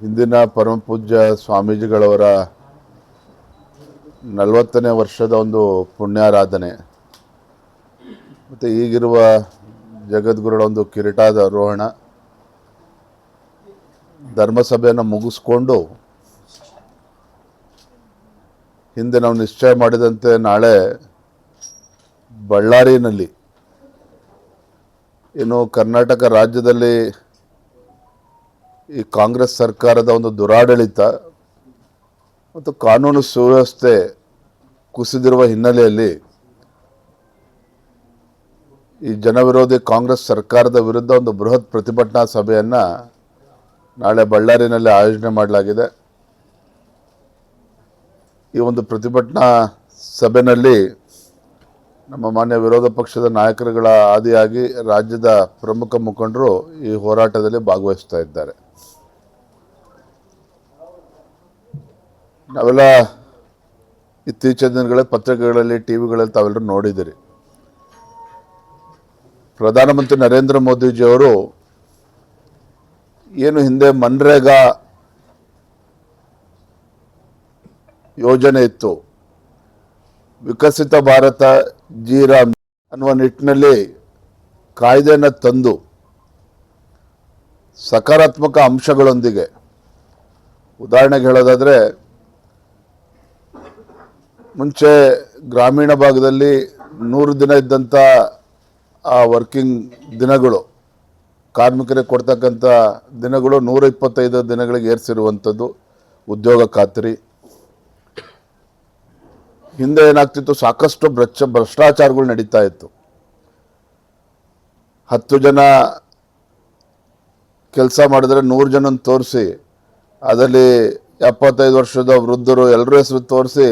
ಹಿಂದಿನ ಪರಮಪೂಜ್ಯ ಸ್ವಾಮೀಜಿಗಳವರ ನಲವತ್ತನೇ ವರ್ಷದ ಒಂದು ಪುಣ್ಯಾರಾಧನೆ. ಮತ್ತು ಈಗಿರುವ ಜಗದ್ಗುರುಗಳ ಒಂದು ಕಿರೀಟಾರೋಹಣ ಧರ್ಮಸಭೆಯನ್ನು ಮುಗಿಸ್ಕೊಂಡು ಹಿಂದೆ ನಾವು ನಿಶ್ಚಯ ಮಾಡಿದಂತೆ ನಾಳೆ ಬಳ್ಳಾರಿನಲ್ಲಿ, ಇನ್ನು ಕರ್ನಾಟಕ ರಾಜ್ಯದಲ್ಲಿ ಈ ಕಾಂಗ್ರೆಸ್ ಸರ್ಕಾರದ ಒಂದು ದುರಾಡಳಿತ ಮತ್ತು ಕಾನೂನು ಸುವ್ಯವಸ್ಥೆ ಕುಸಿದಿರುವ ಹಿನ್ನೆಲೆಯಲ್ಲಿ ಈ ಜನವಿರೋಧಿ ಕಾಂಗ್ರೆಸ್ ಸರ್ಕಾರದ ವಿರುದ್ಧ ಒಂದು ಬೃಹತ್ ಪ್ರತಿಭಟನಾ ಸಭೆಯನ್ನು ನಾಳೆ ಬಳ್ಳಾರಿನಲ್ಲಿ ಆಯೋಜನೆ ಮಾಡಲಾಗಿದೆ. ಈ ಒಂದು ಪ್ರತಿಭಟನಾ ಸಭೆಯಲ್ಲಿ ನಮ್ಮ ಮಾನ್ಯ ವಿರೋಧ ಪಕ್ಷದ ನಾಯಕರುಗಳ ಆದಿಯಾಗಿ ರಾಜ್ಯದ ಪ್ರಮುಖ ಮುಖಂಡರು ಈ ಹೋರಾಟದಲ್ಲಿ ಭಾಗವಹಿಸ್ತಾ ಇದ್ದಾರೆ. ನಾವೆಲ್ಲ ಇತ್ತೀಚಿನ ದಿನಗಳ ಪತ್ರಿಕೆಗಳಲ್ಲಿ, ಟಿ ವಿಗಳಲ್ಲಿ ತಾವೆಲ್ಲರೂ ನೋಡಿದ್ದೀರಿ. ಪ್ರಧಾನಮಂತ್ರಿ ನರೇಂದ್ರ ಮೋದಿಜಿಯವರು ಏನು ಹಿಂದೆ ಮನ್ರೇಗಾ ಯೋಜನೆ ಇತ್ತು, ವಿಕಸಿತ ಭಾರತ ಜೀರಾಮ್ ಅನ್ನುವ ನಿಟ್ಟಿನಲ್ಲಿ ಕಾಯ್ದೆಯನ್ನು ತಂದು ಸಕಾರಾತ್ಮಕ ಅಂಶಗಳೊಂದಿಗೆ, ಉದಾಹರಣೆಗೆ ಹೇಳೋದಾದರೆ ಮುಂಚೆ ಗ್ರಾಮೀಣ ಭಾಗದಲ್ಲಿ ನೂರು ದಿನ ಇದ್ದಂಥ ಆ ವರ್ಕಿಂಗ್ ದಿನಗಳು, ಕಾರ್ಮಿಕರಿಗೆ ಕೊಡ್ತಕ್ಕಂಥ ದಿನಗಳು ನೂರ ಇಪ್ಪತ್ತೈದು ದಿನಗಳಿಗೆ ಏರಿಸಿರುವಂಥದ್ದು ಉದ್ಯೋಗ ಖಾತ್ರಿ. ಹಿಂದೆ ಏನಾಗ್ತಿತ್ತು, ಸಾಕಷ್ಟು ಭ್ರಷ್ಟ, ಭ್ರಷ್ಟಾಚಾರಗಳು ನಡೀತಾ ಇತ್ತು. ಹತ್ತು ಜನ ಕೆಲಸ ಮಾಡಿದ್ರೆ ನೂರು ಜನ ತೋರಿಸಿ, ಅದರಲ್ಲಿ ಎಪ್ಪತ್ತೈದು ವರ್ಷದ ವೃದ್ಧರು ಎಲ್ಲರ ಹೆಸರು ತೋರಿಸಿ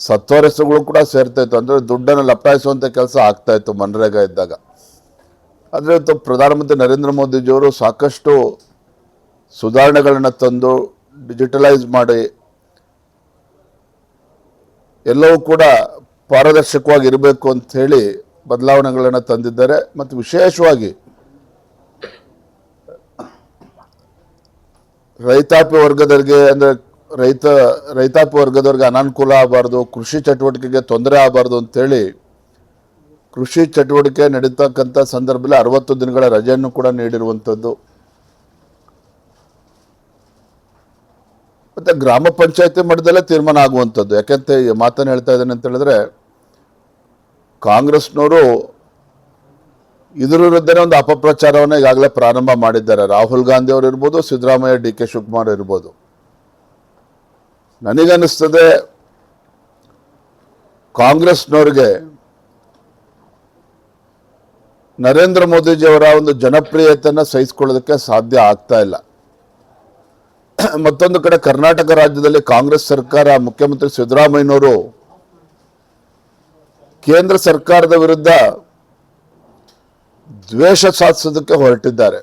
ಸತ್ತೋರ ಹೆಸರುಗಳು ಕೂಡ ಸೇರ್ತಾ ಇತ್ತು ಅಂದರೆ ದುಡ್ಡನ್ನು ಲಪ್ಟಾಯಿಸುವಂಥ ಕೆಲಸ ಆಗ್ತಾ ಇತ್ತು ಮನ್ರೇಗಾ ಇದ್ದಾಗ. ಅಂದರೆ ಇವತ್ತು ಪ್ರಧಾನಮಂತ್ರಿ ನರೇಂದ್ರ ಮೋದಿಜಿಯವರು ಸಾಕಷ್ಟು ಸುಧಾರಣೆಗಳನ್ನು ತಂದು ಡಿಜಿಟಲೈಸ್ ಮಾಡಿ ಎಲ್ಲವೂ ಕೂಡ ಪಾರದರ್ಶಕವಾಗಿ ಇರಬೇಕು ಅಂತ ಹೇಳಿ ಬದಲಾವಣೆಗಳನ್ನು ತಂದಿದ್ದಾರೆ. ಮತ್ತು ವಿಶೇಷವಾಗಿ ರೈತಾಪಿ ವರ್ಗದವರಿಗೆ ಅಂದರೆ ರೈತ, ರೈತಾಪಿ ವರ್ಗದವ್ರಿಗೆ ಅನಾನುಕೂಲ ಆಗಬಾರ್ದು, ಕೃಷಿ ಚಟುವಟಿಕೆಗೆ ತೊಂದರೆ ಆಗಬಾರ್ದು ಅಂತೇಳಿ ಕೃಷಿ ಚಟುವಟಿಕೆ ನಡೀತಕ್ಕಂಥ ಸಂದರ್ಭದಲ್ಲಿ ಅರವತ್ತು ದಿನಗಳ ರಜೆಯನ್ನು ಕೂಡ ನೀಡಿರುವಂಥದ್ದು. ಮತ್ತು ಗ್ರಾಮ ಪಂಚಾಯತಿ ಮಟ್ಟದಲ್ಲೇ ತೀರ್ಮಾನ ಆಗುವಂಥದ್ದು. ಯಾಕೆಂತ ಮಾತನ್ನು ಹೇಳ್ತಾ ಇದ್ದೇನೆ ಅಂತ ಹೇಳಿದ್ರೆ, ಕಾಂಗ್ರೆಸ್ನವರು ಇದ್ರ ವಿರುದ್ಧನೇ ಒಂದು ಅಪಪ್ರಚಾರವನ್ನು ಈಗಾಗಲೇ ಪ್ರಾರಂಭ ಮಾಡಿದ್ದಾರೆ. ರಾಹುಲ್ ಗಾಂಧಿ ಅವರು ಇರ್ಬೋದು, ಸಿದ್ದರಾಮಯ್ಯ, ಡಿ ಕೆ ಶಿವಕುಮಾರ್ ಇರ್ಬೋದು. ನನಗನ್ನಿಸ್ತದೆ ಕಾಂಗ್ರೆಸ್ನವ್ರಿಗೆ ನರೇಂದ್ರ ಮೋದಿಜಿಯವರ ಒಂದು ಜನಪ್ರಿಯತೆಯನ್ನು ಸಹಿಸ್ಕೊಳ್ಳೋದಕ್ಕೆ ಸಾಧ್ಯ ಆಗ್ತಾ ಇಲ್ಲ. ಮತ್ತೊಂದು ಕಡೆ ಕರ್ನಾಟಕ ರಾಜ್ಯದಲ್ಲಿ ಕಾಂಗ್ರೆಸ್ ಸರ್ಕಾರ, ಮುಖ್ಯಮಂತ್ರಿ ಸಿದ್ದರಾಮಯ್ಯನವರು ಕೇಂದ್ರ ಸರ್ಕಾರದ ವಿರುದ್ಧ ದ್ವೇಷ ಸಾಧಿಸೋದಕ್ಕೆ ಹೊರಟಿದ್ದಾರೆ.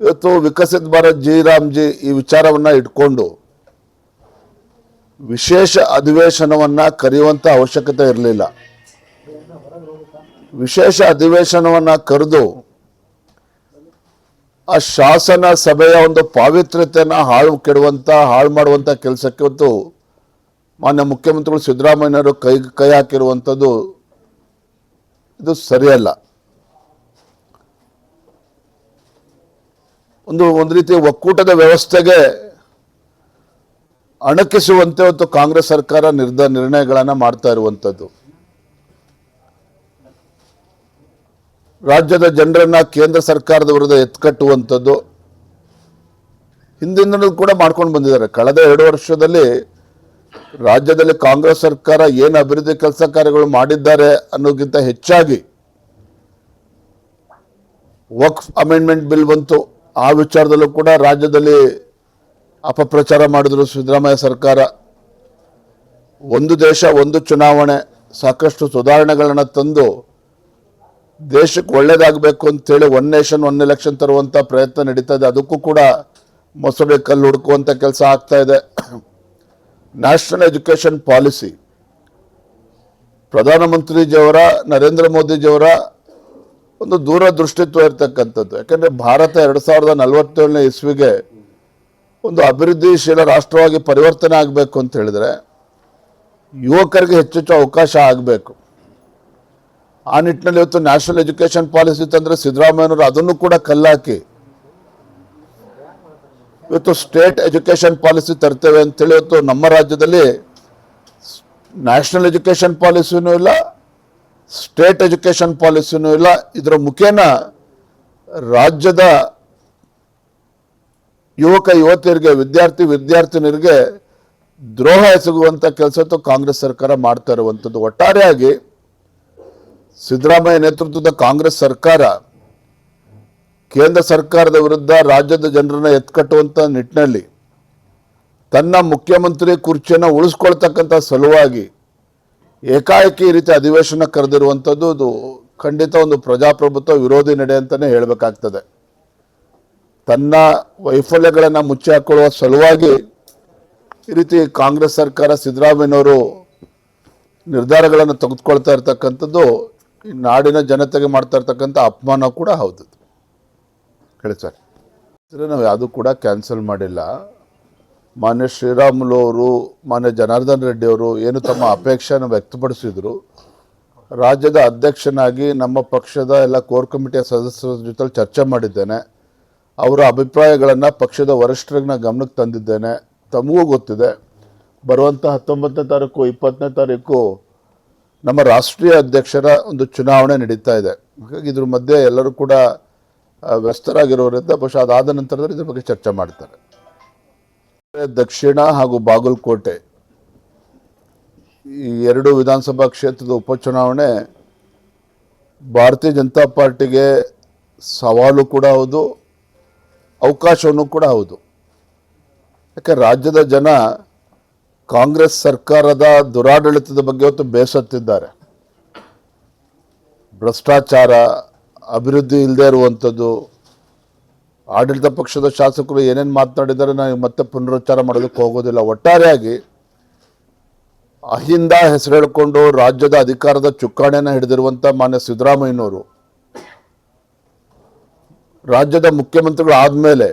ಇವತ್ತು ವಿಕಸಿತ ಭಾರತ್ ಜಿ ರಾಮ್ ಜಿ ಈ ವಿಚಾರವನ್ನ ಇಟ್ಕೊಂಡು ವಿಶೇಷ ಅಧಿವೇಶನವನ್ನ ಕರೆಯುವಂತ ಅವಶ್ಯಕತೆ ಇರಲಿಲ್ಲ. ವಿಶೇಷ ಅಧಿವೇಶನವನ್ನ ಕರೆದು ಆ ಶಾಸನ ಸಭೆಯ ಒಂದು ಪಾವಿತ್ರ್ಯತೆಯನ್ನು ಹಾಳು ಕೆಡುವಂಥ ಹಾಳು ಮಾಡುವಂತ ಕೆಲಸಕ್ಕೆ ಇವತ್ತು ಮಾನ್ಯ ಮುಖ್ಯಮಂತ್ರಿಗಳು ಸಿದ್ದರಾಮಯ್ಯನವರು ಕೈ ಕೈ ಹಾಕಿರುವಂಥದ್ದು ಇದು ಸರಿಯಲ್ಲ. ಒಂದು ಒಂದು ರೀತಿಯ ಒಕ್ಕೂಟದ ವ್ಯವಸ್ಥೆಗೆ ಅಣಕಿಸುವಂತೆ ಇವತ್ತು ಕಾಂಗ್ರೆಸ್ ಸರ್ಕಾರ ನಿರ್ಧ ನಿರ್ಣಯಗಳನ್ನು ಮಾಡ್ತಾ ಇರುವಂಥದ್ದು ರಾಜ್ಯದ ಜನರನ್ನ ಕೇಂದ್ರ ಸರ್ಕಾರದ ವಿರುದ್ಧ ಎತ್ಕಟ್ಟುವಂಥದ್ದು ಹಿಂದಿನಿಂದಲೂ ಕೂಡ ಮಾಡ್ಕೊಂಡು ಬಂದಿದ್ದಾರೆ. ಕಳೆದ ಎರಡು ವರ್ಷದಲ್ಲಿ ರಾಜ್ಯದಲ್ಲಿ ಕಾಂಗ್ರೆಸ್ ಸರ್ಕಾರ ಏನು ಅಭಿವೃದ್ಧಿ ಕೆಲಸ ಕಾರ್ಯಗಳು ಮಾಡಿದ್ದಾರೆ ಅನ್ನೋಕ್ಕಿಂತ ಹೆಚ್ಚಾಗಿ ವಕ್ಫ್ ಅಮೆಂಡ್ಮೆಂಟ್ ಬಿಲ್ ಬಂತು. ಆ ವಿಚಾರದಲ್ಲೂ ಕೂಡ ರಾಜ್ಯದಲ್ಲಿ ಅಪಪ್ರಚಾರ ಮಾಡಿದ್ರು ಸಿದ್ದರಾಮಯ್ಯ ಸರ್ಕಾರ. ಒಂದು ದೇಶ, ಒಂದು ಚುನಾವಣೆ, ಸಾಕಷ್ಟು ಸುಧಾರಣೆಗಳನ್ನು ತಂದು ದೇಶಕ್ಕೆ ಒಳ್ಳೇದಾಗಬೇಕು ಅಂತೇಳಿ ಒನ್ ನೇಷನ್ ಒನ್ ಎಲೆಕ್ಷನ್ ತರುವಂಥ ಪ್ರಯತ್ನ ನಡೀತಾ ಇದೆ. ಅದಕ್ಕೂ ಕೂಡ ಮೊಸಳೆ ಕಲ್ಲು ಹುಡುಕುವಂಥ ಕೆಲಸ ಆಗ್ತಾ ಇದೆ. ನ್ಯಾಷನಲ್ ಎಜುಕೇಷನ್ ಪಾಲಿಸಿ ಪ್ರಧಾನಮಂತ್ರಿಜಿಯವರ, ನರೇಂದ್ರ ಮೋದಿಜಿಯವರ ಒಂದು ದೂರದೃಷ್ಟಿತ್ವ ಇರ್ತಕ್ಕಂಥದ್ದು. ಯಾಕಂದ್ರೆ ಭಾರತ ಎರಡು ಸಾವಿರದ ನಲವತ್ತೇಳನೇ ಇಸ್ವಿಗೆ ಒಂದು ಅಭಿವೃದ್ಧಿಶೀಲ ರಾಷ್ಟ್ರವಾಗಿ ಪರಿವರ್ತನೆ ಆಗಬೇಕು ಅಂತ ಹೇಳಿದ್ರೆ ಯುವಕರಿಗೆ ಹೆಚ್ಚೆಚ್ಚು ಅವಕಾಶ ಆಗಬೇಕು. ಆ ನಿಟ್ಟಿನಲ್ಲಿ ಇವತ್ತು ನ್ಯಾಷನಲ್ ಎಜುಕೇಷನ್ ಪಾಲಿಸಿ ತಂದರೆ ಸಿದ್ದರಾಮಯ್ಯನವರು ಅದನ್ನು ಕೂಡ ಕಲ್ಲಾಕಿ, ಇವತ್ತು ಸ್ಟೇಟ್ ಎಜುಕೇಷನ್ ಪಾಲಿಸಿ ತರ್ತೇವೆ ಅಂತೇಳಿ ಇವತ್ತು ನಮ್ಮ ರಾಜ್ಯದಲ್ಲಿ ನ್ಯಾಷನಲ್ ಎಜುಕೇಷನ್ ಪಾಲಿಸಿನೂ ಇಲ್ಲ ಸ್ಟೇಟ್ ಎಜುಕೇಷನ್ ಪಾಲಿಸಿನೂ ಇಲ್ಲ, ಇದರ ಮುಖೇನ ರಾಜ್ಯದ ಯುವಕ, ಯುವತಿಯರಿಗೆ, ವಿದ್ಯಾರ್ಥಿ, ವಿದ್ಯಾರ್ಥಿನಿಯರಿಗೆ ದ್ರೋಹ ಎಸಗುವಂಥ ಕೆಲಸದ್ದು ಕಾಂಗ್ರೆಸ್ ಸರ್ಕಾರ ಮಾಡ್ತಾ ಇರುವಂಥದ್ದು. ಒಟ್ಟಾರೆಯಾಗಿ ಸಿದ್ದರಾಮಯ್ಯ ನೇತೃತ್ವದ ಕಾಂಗ್ರೆಸ್ ಸರ್ಕಾರ ಕೇಂದ್ರ ಸರ್ಕಾರದ ವಿರುದ್ಧ ರಾಜ್ಯದ ಜನರನ್ನ ಎತ್ಕಟ್ಟುವಂಥ ನಿಟ್ಟಿನಲ್ಲಿ ತನ್ನ ಮುಖ್ಯಮಂತ್ರಿ ಕುರ್ಚಿಯನ್ನು ಉಳಿಸ್ಕೊಳ್ತಕ್ಕಂಥ ಸಲುವಾಗಿ ಏಕಾಏಕಿ ಈ ರೀತಿ ಅಧಿವೇಶನ ಕರೆದಿರುವಂಥದ್ದು ಅದು ಖಂಡಿತ ಒಂದು ಪ್ರಜಾಪ್ರಭುತ್ವ ವಿರೋಧಿ ನಡೆ ಅಂತಲೇ ಹೇಳಬೇಕಾಗ್ತದೆ. ತನ್ನ ವೈಫಲ್ಯಗಳನ್ನು ಮುಚ್ಚಿ ಹಾಕೊಳ್ಳುವ ಸಲುವಾಗಿ ಈ ರೀತಿ ಕಾಂಗ್ರೆಸ್ ಸರ್ಕಾರ ಸಿದ್ದರಾಮಯ್ಯನವರು ನಿರ್ಧಾರಗಳನ್ನು ತೆಗೆದುಕೊಳ್ತಾ ಇರ್ತಕ್ಕಂಥದ್ದು ಈ ನಾಡಿನ ಜನತೆಗೆ ಮಾಡ್ತಾ ಇರ್ತಕ್ಕಂಥ ಅಪಮಾನ ಕೂಡ ಹೌದು. ಹೇಳಿ ಸರ್. ನಾವು ಯಾವುದೂ ಕೂಡ ಕ್ಯಾನ್ಸಲ್ ಮಾಡಿಲ್ಲ. ಮಾನ್ಯ ಶ್ರೀರಾಮುಲು ಅವರು ಮಾನ್ಯ ಜನಾರ್ದನ್ ರೆಡ್ಡಿ ಅವರು ಏನು ತಮ್ಮ ಅಪೇಕ್ಷೆಯನ್ನು ವ್ಯಕ್ತಪಡಿಸಿದರು. ರಾಜ್ಯದ ಅಧ್ಯಕ್ಷನಾಗಿ ನಮ್ಮ ಪಕ್ಷದ ಎಲ್ಲ ಕೋರ್ ಕಮಿಟಿಯ ಸದಸ್ಯರ ಜೊತೆ ಚರ್ಚೆ ಮಾಡಿದ್ದೇನೆ. ಅವರ ಅಭಿಪ್ರಾಯಗಳನ್ನು ಪಕ್ಷದ ವರಿಷ್ಠರಿಗೆ ಗಮನಕ್ಕೆ ತಂದಿದ್ದೇನೆ. ತಮಗೂ ಗೊತ್ತಿದೆ. ಬರುವಂಥ ಹತ್ತೊಂಬತ್ತನೇ ತಾರೀಕು, ಇಪ್ಪತ್ತನೇ ತಾರೀಕು ನಮ್ಮ ರಾಷ್ಟ್ರೀಯ ಅಧ್ಯಕ್ಷರ ಒಂದು ಚುನಾವಣೆ ನಡೀತಾ ಇದೆ. ಹಾಗಾಗಿ ಇದ್ರ ಮಧ್ಯೆ ಎಲ್ಲರೂ ಕೂಡ ವ್ಯಸ್ತರಾಗಿರೋರಿಂದ ಬಹುಶಃ ಅದಾದ ನಂತರದಲ್ಲಿ ಇದ್ರ ಬಗ್ಗೆ ಚರ್ಚೆ ಮಾಡ್ತಾರೆ. ದಕ್ಷಿಣ ಹಾಗೂ ಬಾಗಲಕೋಟೆ ಈ ಎರಡು ವಿಧಾನಸಭಾ ಕ್ಷೇತ್ರದ ಉಪಚುನಾವಣೆ ಭಾರತೀಯ ಜನತಾ ಪಾರ್ಟಿಗೆ ಸವಾಲು ಕೂಡ ಹೌದು, ಅವಕಾಶವನ್ನು ಕೂಡ ಹೌದು. ಯಾಕೆ ರಾಜ್ಯದ ಜನ ಕಾಂಗ್ರೆಸ್ ಸರ್ಕಾರದ ದುರಾಡಳಿತದ ಬಗ್ಗೆ ಇವತ್ತು ಬೇಸತ್ತಿದ್ದಾರೆ. ಭ್ರಷ್ಟಾಚಾರ, ಅಭಿವೃದ್ಧಿ ಇಲ್ಲದೆ ಇರುವಂಥದ್ದು ಆಡಳಿತ ಪಕ್ಷದ ಶಾಸಕರು ಏನೇನು ಮಾತನಾಡಿದರೆ ನಾನು ಮತ್ತೆ ಪುನರುಚ್ಚಾರ ಮಾಡೋದಕ್ಕೆ ಹೋಗೋದಿಲ್ಲ. ಒಟ್ಟಾರೆಯಾಗಿ ಅಹಿಂದ ಹೆಸರು ಹೇಳಿಕೊಂಡು ರಾಜ್ಯದ ಅಧಿಕಾರದ ಚುಕ್ಕಾಣಿಯನ್ನು ಹಿಡಿದಿರುವಂಥ ಮಾನ್ಯ ಸಿದ್ದರಾಮಯ್ಯನವರು, ರಾಜ್ಯದ ಮುಖ್ಯಮಂತ್ರಿಗಳು ಆದಮೇಲೆ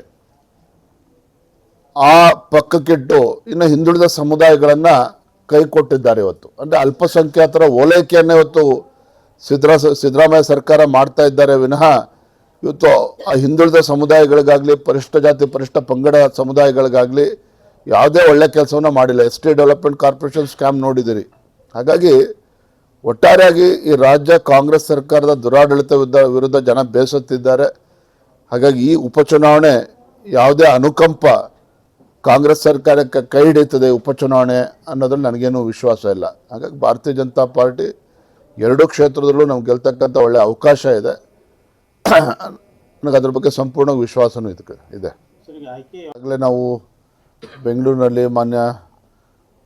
ಆ ಪಕ್ಕಕ್ಕಿಟ್ಟು ಇನ್ನು ಹಿಂದುಳಿದ ಸಮುದಾಯಗಳನ್ನು ಕೈ ಕೊಟ್ಟಿದ್ದಾರೆ ಇವತ್ತು. ಅಂದರೆ ಅಲ್ಪಸಂಖ್ಯಾತರ ಓಲೈಕೆಯನ್ನು ಇವತ್ತು ಸಿದ್ದರಾ ಸಿದ್ದರಾಮಯ್ಯ ಸರ್ಕಾರ ಮಾಡ್ತಾ ಇದ್ದಾರೆ. ವಿನಃ ಇವತ್ತು ಆ ಹಿಂದುಳಿದ ಸಮುದಾಯಗಳಿಗಾಗಲಿ, ಪರಿಷ್ಠ ಜಾತಿ, ಪರಿಷ್ಠ ಪಂಗಡ ಸಮುದಾಯಗಳಿಗಾಗಲಿ ಯಾವುದೇ ಒಳ್ಳೆ ಕೆಲಸವನ್ನು ಮಾಡಿಲ್ಲ. S T development corporation scam ನೋಡಿದಿರಿ. ಹಾಗಾಗಿ ಒಟ್ಟಾರೆಯಾಗಿ ಈ ರಾಜ್ಯ ಕಾಂಗ್ರೆಸ್ ಸರ್ಕಾರದ ದುರಾಡಳಿತ ವಿರುದ್ಧ ಜನ ಬೇಸತ್ತಿದ್ದಾರೆ. ಹಾಗಾಗಿ ಈ ಉಪಚುನಾವಣೆ ಯಾವುದೇ ಅನುಕಂಪ ಕಾಂಗ್ರೆಸ್ ಸರ್ಕಾರಕ್ಕೆ ಕೈ ಹಿಡಿಯುತ್ತದೆ ಉಪಚುನಾವಣೆ ಅನ್ನೋದ್ರಲ್ಲಿ ನನಗೇನು ವಿಶ್ವಾಸ ಇಲ್ಲ. ಹಾಗಾಗಿ ಭಾರತೀಯ ಜನತಾ ಪಾರ್ಟಿ ಎರಡೂ ಕ್ಷೇತ್ರದಲ್ಲೂ ನಮ್ಗೆ ಗೆಲ್ತಕ್ಕಂಥ ಒಳ್ಳೆಯ ಅವಕಾಶ ಇದೆ. ನನಗೆ ಅದ್ರ ಬಗ್ಗೆ ಸಂಪೂರ್ಣ ವಿಶ್ವಾಸನೂ ಇದಕ್ಕೆ ಇದೆ. ಆಗಲೇ ನಾವು ಬೆಂಗಳೂರಿನಲ್ಲಿ ಮಾನ್ಯ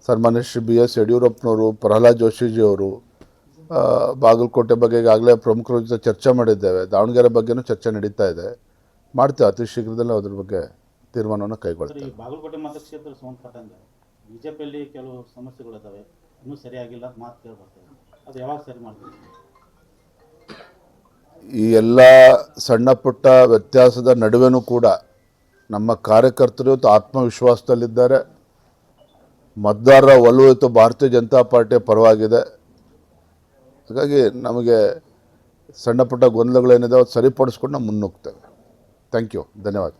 ಸನ್ಮಾನ್ಯ ಶ್ರೀ ಬಿ ಎಸ್ ಯಡಿಯೂರಪ್ಪನವರು ಪ್ರಹ್ಲಾದ್ ಜೋಶಿಜಿಯವರು ಬಾಗಲಕೋಟೆ ಬಗ್ಗೆ ಈಗಾಗಲೇ ಪ್ರಮುಖರ ಜೊತೆ ಚರ್ಚೆ ಮಾಡಿದ್ದೇವೆ. ದಾವಣಗೆರೆ ಬಗ್ಗೆನೂ ಚರ್ಚೆ ನಡೀತಾ ಇದೆ. ಮಾಡ್ತೇವೆ ಅತಿ ಶೀಘ್ರದಲ್ಲೇ ಅದ್ರ ಬಗ್ಗೆ ತೀರ್ಮಾನವನ್ನು ಕೈಗೊಳ್ತೀವಿ. ಬಾಗಲಕೋಟೆ ಮತಕ್ಷೇತ್ರ ಸಂಬಂಧಪಟ್ಟಂಗೆ ಬಿಜೆಪಿಯಲ್ಲಿ ಕೆಲವು ಸಮಸ್ಯೆಗಳಿದ್ದಾವೆ ಇನ್ನೂ ಸರಿಯಾಗಿಲ್ಲ ಮಾತು ಕೇಳಿ ಬರ್ತದೆ ಅದು ಯಾವಾಗ ಸರಿ ಮಾಡ್ತೀವಿ ಈ ಎಲ್ಲ ಸಣ್ಣ ಪುಟ್ಟ ವ್ಯತ್ಯಾಸದ ನಡುವೆನೂ ಕೂಡ ನಮ್ಮ ಕಾರ್ಯಕರ್ತರು ಆತ್ಮವಿಶ್ವಾಸದಲ್ಲಿದ್ದಾರೆ. ಮತದಾರರ ಒಲವು ಇವತ್ತು ಭಾರತೀಯ ಜನತಾ ಪಾರ್ಟಿಯ ಪರವಾಗಿದೆ. ಹಾಗಾಗಿ ನಮಗೆ ಸಣ್ಣ ಪುಟ್ಟ ಗೊಂದಲಗಳೇನಿದೆ ಅದು ಸರಿಪಡಿಸ್ಕೊಂಡು ನಾವು ಮುನ್ನುಗ್ತೇವೆ. ಥ್ಯಾಂಕ್ ಯು ಧನ್ಯವಾದ.